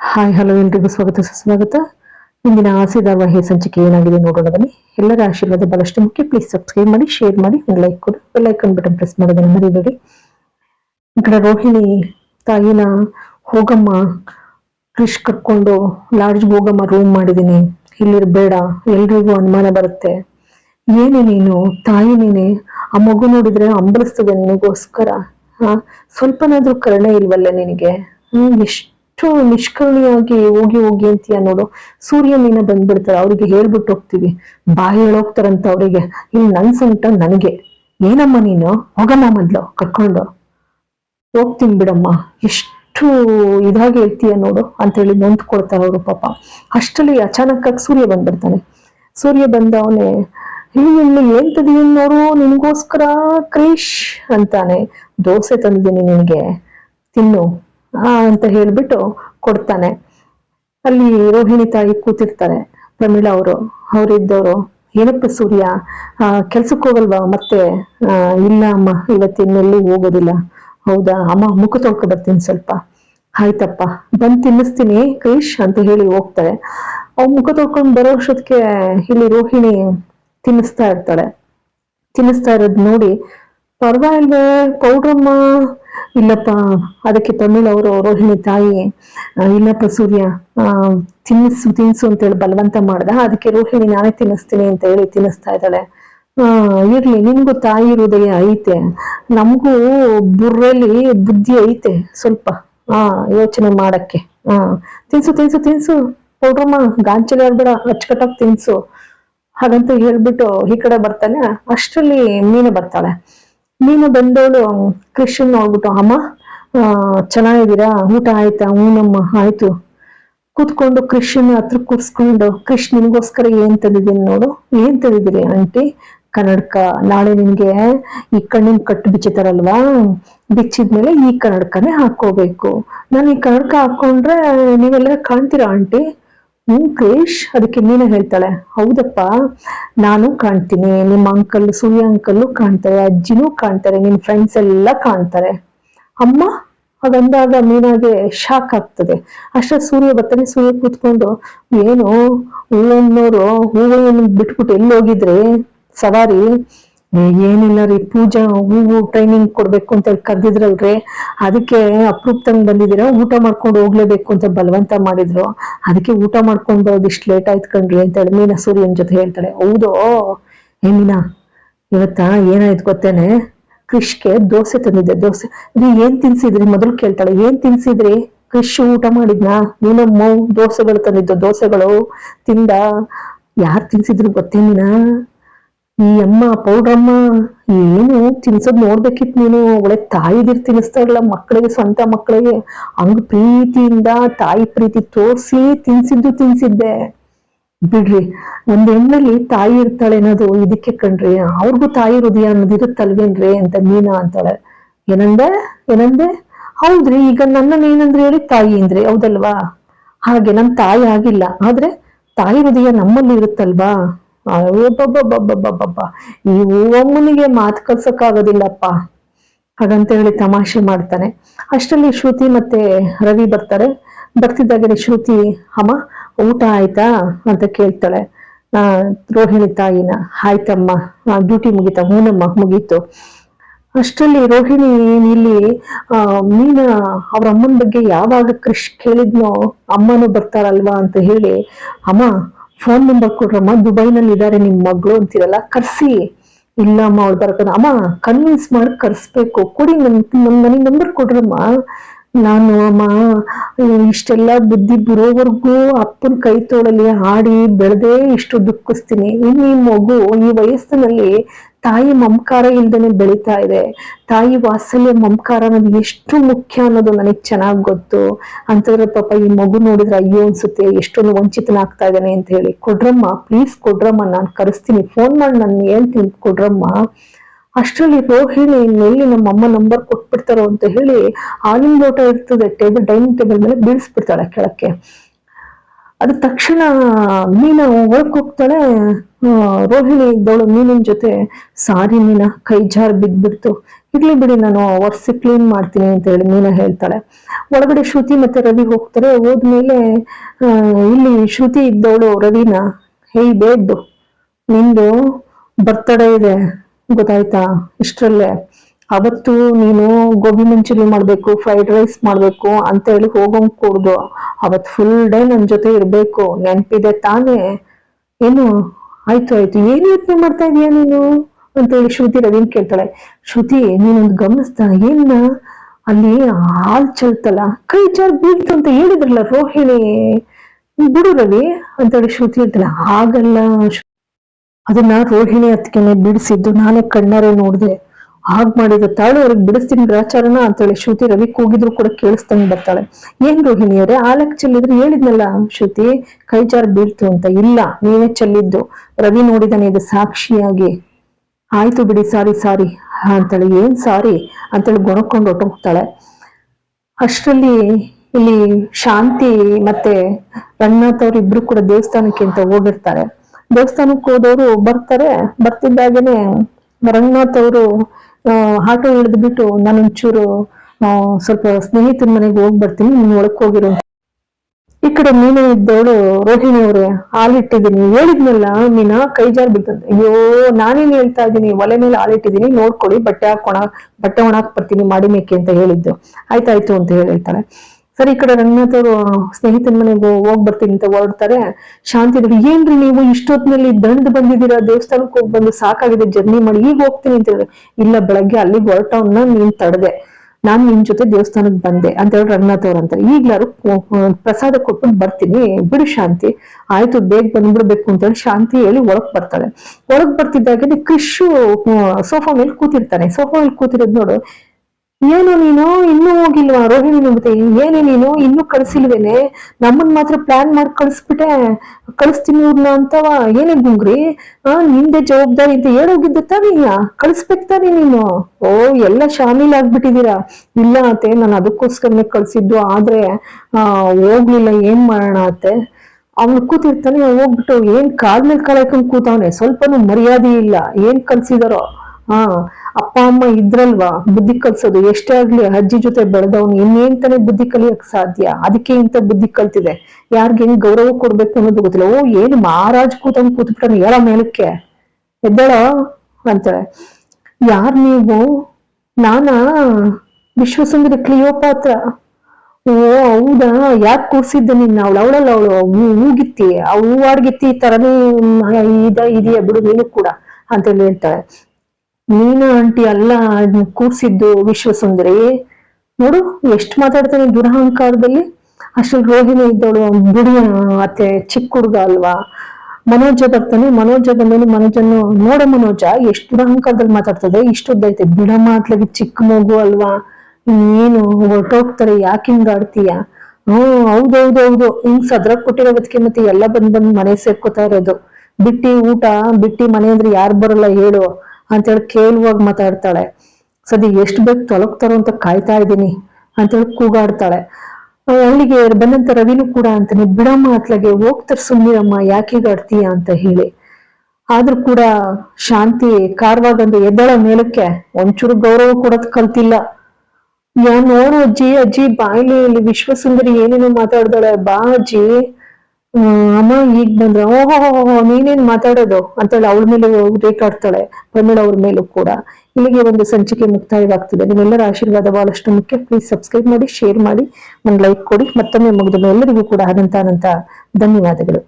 Hi, hello ಎಲ್ರಿಗೂ ಸ್ವಾಗತ, ಸುಸ್ವಾಗತ. ಇಂದಿನ ಆಸೆ ಧಾರಾವಾಹಿ ಸಂಚಿಕೆ ಏನಾಗಿದೆ ನೋಡೋಣ ಬನ್ನಿ. ಎಲ್ಲರ ಆಶೀರ್ವಾದ ಬಹಳಷ್ಟು ಮುಖ್ಯ. ಪ್ಲೀಸ್ ಸಬ್ಸ್ಕ್ರೈಬ್ ಮಾಡಿ ಶೇರ್ ಮಾಡಿ, ಒಂದು ಲೈಕ್ ಕೊಡಿ. ಬೆಲ್ ಐಕನ್ ಬಟನ್ ಪ್ರೆಸ್ ಮಾಡೋದನ್ನ ಮರಿಬೇಡಿ. ಈ ಕಡೆ ರೋಹಿಣಿ ತಾಯಿನ ಹೋಗಮ್ಮ ಕ್ರಿಶ್ ಕರ್ಕೊಂಡು ಲಾಡ್ಜ್ ಹೋಗಮ್ಮ ರೂಮ್ ಮಾಡಿದೀನಿ ಇಲ್ಲಿರ್ಬೇಡ ಎಲ್ರಿಗೂ ಅನುಮಾನ ಬರುತ್ತೆ. ಏನೇ ನೀನು, ತಾಯಿ ನೀನೆ, ಆ ಮಗು ನೋಡಿದ್ರೆ ಅಂಬಲಿಸ್ತದೆ ನಿನಗೋಸ್ಕರ. ಹಾ ಸ್ವಲ್ಪನಾದ್ರೂ ಕರುಣೆ ಇಲ್ವಲ್ಲ ನಿನಗೆ? ಹ್ಮ್, ಎಷ್ಟು ನಿಷ್ಕರುಣಿಯಾಗಿ ಹೋಗಿ ಹೋಗಿ ಅಂತೀಯ ನೋಡು. ಸೂರ್ಯ ಮೀನ ಬಂದ್ಬಿಡ್ತಾರೆ ಅವ್ರಿಗೆ ಹೇಳ್ಬಿಟ್ಟು ಹೋಗ್ತೀವಿ. ಬಾಯಿ ಹೇಳೋಗ್ತಾರಂತ ಅವರಿಗೆ. ಇಲ್ಲಿ ನನ್ ಸಂಕಟ ನನಗೆ. ಏನಮ್ಮ ನೀನು? ಹೋಗಮ್ಮ ಮೊದ್ಲು, ಕರ್ಕೊಂಡು. ಹೋಗ್ತೀನಿ ಬಿಡಮ್ಮ. ಎಷ್ಟು ಇದಾಗಿ ಹೇಳ್ತೀಯ ನೋಡು ಅಂತ ಹೇಳಿ ನೊಂದ್ಕೊಳ್ತಾರೆ ಅವರು ಪಾಪ. ಅಷ್ಟರಲ್ಲಿ ಆಗಿ ಸೂರ್ಯ ಬಂದ್ಬಿಡ್ತಾನೆ. ಸೂರ್ಯ ಬಂದ ಅವನೇ ಇಲ್ಲಿ ಏನ್ ತಂದಿದೀನಿ ನೋಡು, ನಿನ್ಗೋಸ್ಕರ ಕ್ರೀಶ್ ಅಂತಾನೆ. ದೋಸೆ ತಂದಿದ್ದೀನಿ ನಿನಗೆ. ತಿನ್ನು. ಅಂತ ಹೇಳ್ಬಿಟ್ಟು ಕೊಡ್ತಾನೆ. ಅಲ್ಲಿ ರೋಹಿಣಿ ತಾಯಿ ಕೂತಿರ್ತಾರೆ. ಪ್ರಮೀಳಾ ಅವರು ಅವರಿದ್ದವರು ಏನಪ್ಪ ಸೂರ್ಯ? ಆ ಕೆಲ್ಸಕ್ಕೆ ಹೋಗಲ್ವಾ? ಮತ್ತೆ ಆ, ಇಲ್ಲ ಅಮ್ಮ ಇವತ್ತಿನೆಲ್ಲೂ ಹೋಗೋದಿಲ್ಲ. ಹೌದಾ? ಅಮ್ಮ ಮುಖ ತೊಳ್ಕೊ ಬರ್ತೀನಿ ಸ್ವಲ್ಪ. ಆಯ್ತಪ್ಪ. ಬಂದ್ ತಿನ್ನಿಸ್ತೀನಿ ಕ್ರೀಶ್ ಅಂತ ಹೇಳಿ ಹೋಗ್ತಾರೆ. ಅವ್ ಮುಖ ತೊಳ್ಕೊಂಡ್ ಬರೋ ಅಷ್ಟೊತ್ತಿಗೆ ಇಲ್ಲಿ ರೋಹಿಣಿ ತಿನ್ನಿಸ್ತಾ ಇರ್ತಾಳೆ. ತಿನ್ನಿಸ್ತಾ ಇರೋದ್ ನೋಡಿ ಪರವಾಗಿಲ್ವೇ ಪೌಡ್ರಮ್ಮ ಇಲ್ಲಪ್ಪ, ಅದಕ್ಕೆ ತಮಿಳ್ ಅವರು, ರೋಹಿಣಿ ತಾಯಿ ಇಲ್ಲಪ್ಪ ಸೂರ್ಯ ತಿನ್ನಿಸು ತಿನ್ಸು ಅಂತೇಳಿ ಬಲವಂತ ಮಾಡ್ದ. ಅದಕ್ಕೆ ರೋಹಿಣಿ, ನಾನೇ ತಿನ್ನಿಸ್ತೀನಿ ಅಂತ ಹೇಳಿ ತಿನ್ನಿಸ್ತಾ ಇದ್ದಾಳೆ. ಇರ್ಲಿ, ನಿನ್ಗೂ ತಾಯಿ ಹೃದಯ ಐತೆ. ನಮಗೂ ಬುರ್ರಲ್ಲಿ ಬುದ್ಧಿ ಐತೆ ಸ್ವಲ್ಪ, ಆ, ಯೋಚನೆ ಮಾಡಕ್ಕೆ. ಆ ತಿನ್ಸು ತಿನ್ಸು ತಿನ್ಸು ಪೌಡ್ರಮ್ಮ, ಗಾಂಚಲಿ ಆಗ್ಬೇಡ, ಅಚ್ಚುಕಟ್ಟಾಗಿ ತಿನ್ಸು ಹಾಗಂತ ಹೇಳ್ಬಿಟ್ಟು ಈ ಕಡೆ ಬರ್ತಾನೆ. ಅಷ್ಟರಲ್ಲಿ ಮೀನು ಬರ್ತಾಳೆ. ಮೀನು ಬಂದವಳು, ಕೃಷ್ಣನ್ ನೋಡ್ಬಿಟ್ಟು, ಅಮ್ಮ ಚೆನ್ನಾಗಿದ್ದೀರಾ? ಊಟ ಆಯ್ತಾ? ಹ್ಞೂನಮ್ಮ ಆಯ್ತು. ಕೂತ್ಕೊಂಡು ಕೃಷ್ಣನ ಹತ್ರ ಕೂರಿಸ್ಕೊಂಡು ಕೃಷ್ಣ, ನಿನ್ಗೋಸ್ಕರ ಏನ್ ತಂದಿದ್ದೀನಿ ನೋಡು? ಏನ್ ತಂದಿದ್ದೀರಿ ಆಂಟಿ? ಕನ್ನಡಕ, ನಾಳೆ ನಿನ್ಗೆ ಈ ಕಣ್ಣಿನ ಕಟ್ಟು ಬಿಚ್ಚಿತಾರಲ್ವಾ ಬಿಚ್ಚಿದ್ಮೇಲೆ ಈ ಕನ್ನಡಕನೇ ಹಾಕೋಬೇಕು ನಾನು ಈ ಕನ್ನಡಕ ಹಾಕೊಂಡ್ರೆ ನೀವೆಲ್ಲ ಕಾಣ್ತೀರಾ ಆಂಟಿ? ಹ್ಮ್ ಕ್ರೇಶ್ ಅದಕ್ಕೆ ನೀನು ಹೇಳ್ತಾಳೆ, ಹೌದಪ್ಪ, ನಾನು ಕಾಣ್ತೀನಿ, ನಿಮ್ಮ ಅಂಕಲ್ ಸೂರ್ಯ ಅಂಕಲ್ಲು ಕಾಣ್ತಾರೆ, ಅಜ್ಜಿನೂ ಕಾಣ್ತಾರೆ, ನಿನ್ ಫ್ರೆಂಡ್ಸ್ ಎಲ್ಲ ಕಾಣ್ತಾರೆ. ಅಮ್ಮ, ಅದಂದಾಗ ಮೀನಾಗೆ ಶಾಕ್ ಆಗ್ತದೆ. ಅಷ್ಟ ಸೂರ್ಯ ಬರ್ತಾನೆ, ಸೂರ್ಯ ಕೂತ್ಕೊಂಡು, ಏನು, ಹೂವನ್ನೋರು ಹೂವನ್ನು ಬಿಟ್ಬಿಟ್ಟು ಎಲ್ಲಿ ಹೋಗಿದ್ರಿ? ಸವಾರಿ? ಏನಿಲ್ಲ ರೀ, ಪೂಜಾ ಹೂವು ಟ್ರೈನಿಂಗ್ ಕೊಡ್ಬೇಕು ಅಂತ ಹೇಳಿ ಕರ್ದಿದ್ರಲ್ರಿ. ಅದಕ್ಕೆ ಅಪ್ರೂಪ್ತಂಗ್ ಬಂದಿದ್ದೀರಾ? ಊಟ ಮಾಡ್ಕೊಂಡು ಹೋಗ್ಲೇಬೇಕು ಅಂತ ಬಲವಂತ ಮಾಡಿದ್ರು. ಅದಕ್ಕೆ ಊಟ ಮಾಡ್ಕೊಂಡು ಬರೋದು ಇಷ್ಟು ಲೇಟ್ ಆಯ್ತು ಕಣ್ರಿ ಅಂತ ಹೇಳಿ ಮೀನಾ ಸೂರ್ಯನ್ ಜೊತೆ ಹೇಳ್ತಾಳೆ ಹೌದು? ಏ ಮೀನಾ, ಇವತ್ತ ಏನಾಯ್ತು ಗೊತ್ತೇನೆ? ಕ್ರಿಶ್ಗೆ ದೋಸೆ ತಂದಿದ್ದೆ. ದೋಸೆ ನೀ ಏನ್ ತಿನ್ಸಿದ್ರಿ? ಮೊದಲು ಕೇಳ್ತಾಳೆ, ಏನ್ ತಿನ್ಸಿದ್ರಿ? ಕ್ರಿಶ್ ಊಟ ಮಾಡಿದ್ನಾ? ನೀನಮ್ಮ ದೋಸೆಗಳು ತಂದಿದ್ದು, ದೋಸೆಗಳು ತಿಂದ ಯಾರು ತಿನ್ಸಿದ್ರು ಗೊತ್ತೇನಿನಾ ಈ ಅಮ್ಮ, ಪೌಡ್ರಮ್ಮ ಏನು ತಿನ್ಸದ್ ನೋಡ್ಬೇಕಿತ್ತು ನೀನು. ಒಳ್ಳೆ ತಾಯಿದಿರ್ ತಿನ್ನಿಸ್ತಾ ಇರಲ್ಲ ಮಕ್ಕಳಿಗೆ ಸ್ವಂತ ಮಕ್ಕಳಿಗೆ ಹಂಗ ಪ್ರೀತಿಯಿಂದ ತಾಯಿ ಪ್ರೀತಿ ತೋರಿಸಿ ತಿನ್ಸಿದ್ದು ತಿನ್ಸಿದ್ದೆ. ಬಿಡ್ರಿ, ಒಂದ್ ಹೆಣ್ಣಲ್ಲಿ ತಾಯಿ ಇರ್ತಾಳೆ ಅನ್ನೋದು ಇದಕ್ಕೆ ಕಣ್ರಿ. ಅವ್ರಿಗೂ ತಾಯಿ ಹೃದಯ ಅನ್ನೋದು ಇರುತ್ತಲ್ವೇನ್ರಿ ಅಂತ ಮೀನಾ ಅಂತಾಳೆ. ಏನಂದೆ? ಏನಂದೆ? ಹೌದ್ರಿ, ಈಗ ನನ್ನ ಏನಂದ್ರೆ ಹೇಳಿ ತಾಯಿ ಅಂದ್ರಿ. ಹೌದಲ್ವಾ? ಹಾಗೆ ನನ್ ತಾಯಿ ಆಗಿಲ್ಲ. ಆದ್ರೆ ತಾಯಿ ಹೃದಯ ನಮ್ಮಲ್ಲಿ ಇರುತ್ತಲ್ವಾ? ಅಯ್ಯಬ್ಬಬ್ಬಬ್ಬಬ್ಬಬ್ಬಬ್ಬ ಈ ಓಮ್ಮನಿಗೆ ಮಾತು ಕಲ್ಸಕ್ಕಾಗೋದಿಲ್ಲಪ್ಪ. ಹಾಗಂತ ಹೇಳಿ ತಮಾಷೆ ಮಾಡ್ತಾನೆ. ಅಷ್ಟರಲ್ಲಿ ಶ್ರುತಿ ಮತ್ತೆ ರವಿ ಬರ್ತಾರೆ. ಬರ್ತಿದ್ದಾಗಲೇ ಶ್ರುತಿ, ಅಮ್ಮ, ಊಟ ಆಯ್ತಾ? ಅಂತ ಕೇಳ್ತಾಳೆ. ಆ, ರೋಹಿಣಿ ತಾಯಿನ, ಆಯ್ತಮ್ಮ ಡ್ಯೂಟಿ ಮುಗೀತಾ, ಹೂನಮ್ಮ, ಮುಗೀತು. ಅಷ್ಟರಲ್ಲಿ ರೋಹಿಣಿ ಇಲ್ಲಿ ಆ, ಮೀನ, ಅವ್ರ ಅಮ್ಮನ ಬಗ್ಗೆ ಯಾವಾಗ ಕೃಷ್ ಕೇಳಿದ್ನೋ, ಅಮ್ಮನೂ ಬರ್ತಾರಲ್ವಾ? ಅಂತ ಹೇಳಿ, ಅಮ್ಮ ಫೋನ್ ನಂಬರ್ ಕೊಡ್ರಮ್ಮ ದುಬೈನಲ್ಲಿ ಇದಾರೆ ನಿಮ್ ಮಗಳು ಅಂತೀರಲ್ಲ, ಕರ್ಸಿ. ಇಲ್ಲ ಅಮ್ಮ, ಅವ್ಳು ಬರಕ ಅಮ್ಮ ಕನ್ವಿನ್ಸ್ ಮಾಡಿ ಕರ್ಸ್ಬೇಕು. ಕೊಡಿ ನನ್ ನನ್ ನನಗೆ ನಂಬರ್ ಕೊಡ್ರಮ್ಮ ನಾನು, ಅಮ್ಮ, ಇಷ್ಟೆಲ್ಲ ಬುದ್ಧಿ ಬರೋವರೆಗೂ ಅಪ್ಪನ ಕೈ ತೋಳಲ್ಲಿ ಆಡಿ ಬೆಳೆದೇ ಇಷ್ಟು ದುಃಖಿಸ್ತೀನಿ. ಇನ್ನು ಈ ಮಗು, ಈ ವಯಸ್ಸಿನಲ್ಲಿ ತಾಯಿ ಮಮಕಾರ ಇಲ್ದೇನೆ ಬೆಳೀತಾ ಇದೆ. ತಾಯಿ ವಾಸಲ್ಯ ಮಮಕಾರ ಅನ್ನೋದು ಎಷ್ಟು ಮುಖ್ಯ ಅನ್ನೋದು ನನಗೆ ಚೆನ್ನಾಗಿ ಗೊತ್ತು. ಅಂತಂದ್ರೆ ಪಾಪ ಈ ಮಗು ನೋಡಿದ್ರೆ ಅಯ್ಯೋ ಅನ್ಸುತ್ತೆ, ಎಷ್ಟೊಂದು ವಂಚಿತನಾಗ್ತಾ ಇದ್ದಾನೆ ಅಂತ ಹೇಳಿ. ಕೊಡ್ರಮ್ಮ ಪ್ಲೀಸ್ ಕೊಡ್ರಮ್ಮ, ನಾನು ಕರೆಸ್ತೀನಿ. ಫೋನ್ ಮಾಡಿ, ನಾನು ಹೇಳ್ತೀನಿ. ಕೊಡ್ರಮ್ಮ, ಅಷ್ಟರಲ್ಲಿ ರೋಹಿಣಿ ಇನ್ನೆಲ್ಲಿ ನಮ್ಮ ಅಮ್ಮ ನಂಬರ್ ಕೊಟ್ಬಿಡ್ತಾರೋ ಅಂತ ಹೇಳಿ ಹಾಲಿನ ಲೋಟ ಇರ್ತದೆ ಟೇಬಲ್ ಡೈನಿಂಗ್ ಟೇಬಲ್ ಮೇಲೆ ಬೀಳಿಸ್ಬಿಡ್ತಾಳೆ ಕೆಳಕ್ಕೆ. ಅದ ತಕ್ಷಣ ಮೀನ ಒಳಗ್ ಹೋಗ್ತಾಳೆ. ರೋಹಿಣಿ ಇದ್ದವಳು ಮೀನಿನ ಜೊತೆ ಸಾರಿ ಮೀನ ಕೈ ಜಾರ್ ಬಿದ್ದ್ಬಿಡ್ತು ಇರ್ಲಿ ಬಿಡಿ, ನಾನು ಒರೆಸಿ ಕ್ಲೀನ್ ಮಾಡ್ತೀನಿ ಅಂತ ಹೇಳಿ ಮೀನಾ ಹೇಳ್ತಾಳೆ. ಒಳಗಡೆ ಶ್ರುತಿ ಮತ್ತೆ ರವಿ ಹೋಗ್ತಾರೆ. ಹೋದ್ಮೇಲೆ ಇಲ್ಲಿ ಶ್ರುತಿ ಇದ್ದವಳು ರವಿನ, ಹೇಯ್ ಬೇಡ್ಡು ನಿಂದು ಬರ್ತಡೇ ಇದೆ, ಗೊತ್ತಾಯ್ತಾ? ಇಷ್ಟರಲ್ಲೇ. ಅವತ್ತು ನೀನು ಗೋಬಿ ಮಂಚೂರಿ ಮಾಡ್ಬೇಕು ಫ್ರೈಡ್ ರೈಸ್ ಮಾಡ್ಬೇಕು ಅಂತ ಹೇಳಿ ಹೋಗಂಗ್ ಕೂಡ್ದು. ಅವತ್ ಫುಲ್ ಡೇ ನನ್ ಜೊತೆ ಇರ್ಬೇಕು, ನೆನ್ಪಿದೆ ತಾನೇ. ಏನು ಆಯ್ತು ಆಯ್ತು. ಏನ್ ಯೋಚನೆ ಮಾಡ್ತಾ ಇದೀಯ ನೀನು? ಅಂತೇಳಿ ಶ್ರುತಿ ರವಿನ್ ಕೇಳ್ತಾಳೆ. ಶ್ರುತಿ, ನೀನೊಂದು ಗಮನಿಸ್ತಾ ಏನ ಅಲ್ಲಿ ಹಾಲ್ ಚಲ್ತಲ್ಲ, ಕೈ ಜಾರ್ ಬೀಳ್ತು ಅಂತ ಹೇಳಿದ್ರಲ್ಲ ರೋಹಿಣಿ. ಬಿಡು ರವಿ ಅಂತೇಳಿ ಶ್ರುತಿ ಹೇಳ್ತಾಳೆ. ಹಾಗಲ್ಲ ಅದನ್ನ ರೋಹಿಣಿ ಹತ್ಕೆನೆ ಬಿಡಿಸಿದ್ದು. ನಾನೇ ಕಣ್ಣಾರೆ ನೋಡ್ದೆ. ಹಾಗ್ ಮಾಡಿದ ತಾಳು ಅವ್ರಿಗೆ ಬಿಡಿಸ್ತೀನಿ ಗ್ರಾಚಾರನ ಅಂತೇಳಿ ಶ್ರುತಿ ರವಿ ಕೂಗಿದ್ರು ಕೂಡ ಕೇಳಿಸ್ತಾನೆ ಬರ್ತಾಳೆ. ಏನ್ ರೋಹಿಣಿಯವರೇ ಆಲಕ್ ಚೆಲ್ಲಿದ್ರು ಹೇಳಿದ್ನಲ್ಲ ಶ್ರುತಿ, ಕೈ ಜಾರ್ ಬೀಳ್ತು ಅಂತ. ಇಲ್ಲ ನೀವೇ ಚೆಲ್ಲಿದ್ದು. ರವಿ ನೋಡಿದಾನೆ ಇದು ಸಾಕ್ಷಿಯಾಗಿ. ಆಯ್ತು ಬಿಡಿ, ಸಾರಿ ಸಾರಿ. ಅಂತೇಳಿ, ಏನ್ ಸಾರಿ ಅಂತೇಳಿ ಗೊಣಕೊಂಡು ಹೊಟ್ಟೋಗ್ತಾಳೆ ಅಷ್ಟರಲ್ಲಿ ಇಲ್ಲಿ ಶಾಂತಿ ಮತ್ತೆ ರಂಗನಾಥ್ ಅವ್ರ ಇಬ್ರು ಕೂಡ ದೇವಸ್ಥಾನಕ್ಕೆ ಅಂತ ಹೋಗಿರ್ತಾರೆ. ದೇವಸ್ಥಾನಕ್ಕೆ ಹೋದವರು ಬರ್ತಾರೆ. ಬರ್ತಿದ್ದಾಗೇನೆ ರಂಗನಾಥ್ ಅವರು ಆಟೋ ಹಿಡಿದು ಬಿಟ್ಟು ನಾನೊಂಚೂರು ಆ, ಸ್ವಲ್ಪ ಸ್ನೇಹಿತರ ಮನೆಗೆ ಹೋಗಿ ಬರ್ತೀನಿ ನೀನು ಒಳಕ್ ಹೋಗಿರು. ಈ ಕಡೆ ಮೀನು ಇದ್ದವಳು ರೋಹಿಣಿ ಅವ್ರೆ ಹಾಲಿಟ್ಟಿದ್ದೀನಿ. ಹೇಳಿದ್ನಲ್ಲ ಮೀನ ಕೈ ಜಾರ್ ಅಯ್ಯೋ ನಾನೇನ್ ಹೇಳ್ತಾ ಇದ್ದೀನಿ? ಒಲೆ ಮೇಲೆ ಹಾಲಿಟ್ಟಿದ್ದೀನಿ ನೋಡ್ಕೊಳ್ಳಿ ಬಟ್ಟೆ ಹಾಕೋಣ ಬಟ್ಟೆ ಒಣಾಕ್ ಬರ್ತೀನಿ ಮಾಡಿ ಮೇಕೆ ಅಂತ ಹೇಳಿದ್ದು. ಆಯ್ತಾಯ್ತು ಅಂತ ಹೇಳಿ ಹೇಳ್ತಾಳೆ. ಸರಿ, ಈ ಕಡೆ ರಂಗನಾಥ್ ಅವರು ಸ್ನೇಹಿತನ ಮನೆಗೆ ಹೋಗ್ ಬರ್ತೀನಿ ಅಂತ ಹೊರಡ್ತಾರೆ. ಶಾಂತಿ ಏನ್ರಿ ನೀವು ಇಷ್ಟೊತ್ತಿನಲ್ಲಿ ದಂಡ್ ಬಂದಿದ್ದೀರಾ, ದೇವಸ್ಥಾನಕ್ಕೆ ಹೋಗಿ ಬಂದು ಸಾಕಾಗಿದೆ, ಜರ್ನಿ ಮಾಡಿ ಈಗ ಹೋಗ್ತೀನಿ ಅಂತ ಹೇಳಿದ್ರೆ, ಇಲ್ಲ ಬೆಳಗ್ಗೆ ಅಲ್ಲಿಗೆ ಹೊರಟವನ್ನ ನೀನ್ ತಡದೆ. ನಾನ್ ನಿನ್ ಜೊತೆ ದೇವಸ್ಥಾನಕ್ಕೆ ಬಂದೆ ಅಂತ ಹೇಳಿ ರಂಗನಾಥ್ ಅವ್ರು ಅಂತಾರೆ. ಈಗ್ಲಾರು ಪ್ರಸಾದ ಕೊಟ್ಬಿಟ್ಟು ಬರ್ತೀನಿ. ಬಿಡು ಶಾಂತಿ, ಆಯ್ತು ಬೇಗ ಬಂದ್ಬಿಡ್ಬೇಕು ಅಂತ ಹೇಳಿ ಶಾಂತಿ ಹೇಳಿ ಒಳಗ್ ಬರ್ತಾಳೆ. ಒಳಗ್ ಬರ್ತಿದ್ದಾಗೆ ಕ್ರಿಶು ಸೋಫಾ ಮೇಲೆ ಕೂತಿರ್ತಾನೆ. ಸೋಫಾ ಮೇಲೆ ಕೂತಿರೋದ್ ನೋಡು ಏನು ನೀನು? ಇನ್ನೂ ಹೋಗಿಲ್ವಾ? ರೋಹಿಣಿ ನಂಬುತ್ತೆ ಏನೇ ನೀನು? ಇನ್ನೂ ಕಳ್ಸಿಲ್ವೇನೆ? ನಮ್ಮನ್ ಮಾತ್ರ ಪ್ಲಾನ್ ಮಾಡಿ ಕಳಿಸ್ಬಿಟ್ಟೆ. ಕಳಿಸ್ತೀನಿ ಇವ್ರನ್ನ ಅಂತವ ಏನೇ ಗುಂಗ್ರಿ? ನಿಂದೆ ಜವಾಬ್ದಾರಿ ಅಂತ ಹೇಳೋಗಿದ್ದ ತಾನೀಯ ಕಳಿಸ್ಬೇಕು ತಾನೇ ನೀನು? ಓ, ಎಲ್ಲ ಶಾಮೀಲ್ ಆಗ್ಬಿಟ್ಟಿದೀರಾ ಇಲ್ಲ ಅತ್ತೆ, ನಾನು ಅದಕ್ಕೋಸ್ಕರನೇ ಕಳ್ಸಿದ್ದು. ಆದ್ರೆ, ಆ, ಹೋಗ್ಲಿಲ್ಲ. ಏನ್ ಮಾಡೋಣ ಅತ್ತೆ? ಅವ್ನು ಕೂತಿರ್ತಾನೆ ಹೋಗ್ಬಿಟ್ಟು ಏನ್ ಕಾಲ್ ಮೇಲೆ ಕಾಲ್ ಹಾಕೊಂಡ್ ಕೂತವನೆ? ಸ್ವಲ್ಪನೂ ಮರ್ಯಾದೆ ಇಲ್ಲ. ಏನ್ ಕಳ್ಸಿದಾರೋ? ಹಾ ಅಪ್ಪ, ಅಮ್ಮ ಇದ್ರಲ್ವಾ? ಬುದ್ಧಿ ಕಲ್ಸೋದು, ಎಷ್ಟೇ ಆಗ್ಲಿ ಅಜ್ಜಿ ಜೊತೆ ಬೆಳೆದವನು ಇನ್ನೇನ್ ತಾನೇ ಬುದ್ಧಿ ಕಲಿಯಕ್ ಸಾಧ್ಯ? ಅದಕ್ಕೆ ಇಂತ ಬುದ್ಧಿ ಕಲ್ತಿದೆ. ಯಾರ್ಗೆ ಹೆಂಗ್ ಗೌರವ ಕೊಡ್ಬೇಕು ಅನ್ನೋದು ಗೊತ್ತಿಲ್ಲ. ಓ, ಏನ್ ಮಹಾರಾಜ್ ಕೂತಂಗ್ ಕೂತ್ಬಿಟ್ಟ ಯಾರ ಮೇಲಕ್ಕೆ? ಎದ್ದೇಳ ಅಂತಾಳೆ. ಯಾರ್ ನೀವು? ನಾನಾ? ವಿಶ್ವಸುಂದರಿ ಕ್ಲಿಯೋಪಾತ್ರ. ಓ, ಹೌದಾ? ಯಾಕೆ ಕೂರ್ಸಿದ್ದೆ ನಿನ್ನ ಅವಳು? ಅವಳಲ್ಲ ಅವಳು? ಹೂಗಿತ್ತಿ? ಆ ಹೂವಾಡ್ಗಿತ್ತಿ ತರನೇ ಇದ, ಇದೆಯಾ ಬಿಡು ನೀನು ಕೂಡ ಅಂತ ಹೇಳಿ ಹೇಳ್ತಾಳೆ. ನೀನು ಆಂಟಿ ಅಲ್ಲ ಕೂರ್ಸಿದ್ದು ವಿಶ್ವಸುಂದರಿ. ನೋಡು, ಎಷ್ಟು ಮಾತಾಡ್ತಾನೆ ದುರಹಂಕಾರದಲ್ಲಿ. ಅಷ್ಟು ರೋಹಿಣಿ ಇದ್ದವಳು ಬಿಡಿಯ ಅತ್ತೆ ಚಿಕ್ಕ ಹುಡುಗ ಅಲ್ವಾ? ಮನೋಜ ಬರ್ತಾನೆ, ಮನೋಜ ಬಂದ್ಮೇಲೆ ಮನೋಜನ್ನು, ನೋಡ ಮನೋಜ, ಎಷ್ಟು ದುರಹಂಕಾರದಲ್ಲಿ ಮಾತಾಡ್ತದೆ ಇಷ್ಟೊದ್ದೈತೆ ಬಿಡ ಮಾತ್ಲಗಿ ಚಿಕ್ಕ ಮಗು ಅಲ್ವಾ? ಏನು ಹೊರಟೋಗ್ತಾರೆ, ಯಾಕೆ ಹಿಂಗ್ ಆಡ್ತೀಯ? ಹ್ಮ್ ಹೌದೌದೌದು ಹಿಂಗ್ ಸದ್ರ ಕೊಟ್ಟಿರೋದಕ್ಕೆ ಮತ್ತೆ ಎಲ್ಲ ಬಂದ್ ಬಂದ್ ಮನೆ ಸೇರ್ಕೋತಾ ಇರೋದು. ಬಿಟ್ಟಿ ಊಟ, ಬಿಟ್ಟಿ ಮನೆ ಅಂದ್ರೆ ಯಾರು ಬರಲ್ಲ ಹೇಳು. ಅಂತೇಳಿ ಕೇಳುವಾಗ ಮಾತಾಡ್ತಾಳೆ. ಸದ್ಯ ಎಷ್ಟು ಬೇಕು ತೊಲಗ್ತಾರೋ ಅಂತ ಕಾಯ್ತಾ ಇದ್ದೀನಿ ಅಂತೇಳಿ ಕೂಗಾಡ್ತಾಳೆ. ಅವಳಿಗೆ ಅಲ್ಲಿಗೆ ಬಂದಂತ ರವಿನೂ ಕೂಡ ಅಂತಾನೆ, ಬಿಡಮ್ಮ ಅತ್ಲಾಗೆ ಹೋಗ್ತಾರೆ ಯಾಕೆ ಹೀಗಾಡ್ತೀಯ ಅಂತ ಹೇಳಿ. ಆದ್ರೂ ಕೂಡ ಶಾಂತಿ ಕಾರ್ವಾಗಂದು ಎದ್ದಳ ಮೇಲಕ್ಕೆ ಒಂಚೂರು ಗೌರವ ಕೊಡೋದ್ ಕಲ್ತಿಲ್ಲ. ಯಾ ನೋಡು ಅಜ್ಜಿ ಅಜ್ಜಿ ಬಾಯ್ಲಿ ವಿಶ್ವಸುಂದರಿ ಏನೇನೋ ಮಾತಾಡ್ದಾಳೆ, ಬಾ ಅಜ್ಜಿ. ಅಮ್ಮ ಈಗ ಬಂದ್ರೆ. ಓಹೋ ನೀನೇನ್ ಮಾತಾಡೋದು? ಅಂತೇಳಿ ಅವಳ ಮೇಲೆ ರೇಖಾಡ್ತಾಳೆ ಪ್ರಮೀಳ ಅವ್ರ ಮೇಲೂ ಕೂಡ. ಇಲ್ಲಿಗೆ ಒಂದು ಸಂಚಿಕೆ ಮುಕ್ತಾಯವಾಗ್ತಿದೆ. ನಿಮ್ಮೆಲ್ಲರ ಆಶೀರ್ವಾದ ಬಹಳಷ್ಟು ಮುಖ್ಯ. ಪ್ಲೀಸ್ ಸಬ್ಸ್ಕ್ರೈಬ್ ಮಾಡಿ ಶೇರ್ ಮಾಡಿ. ಒಂದು ಲೈಕ್ ಕೊಡಿ. ಮತ್ತೊಮ್ಮೆ ಮುಗಿದ ಎಲ್ಲರಿಗೂ ಕೂಡ ಅನಂತ ಅನಂತ ಧನ್ಯವಾದಗಳು.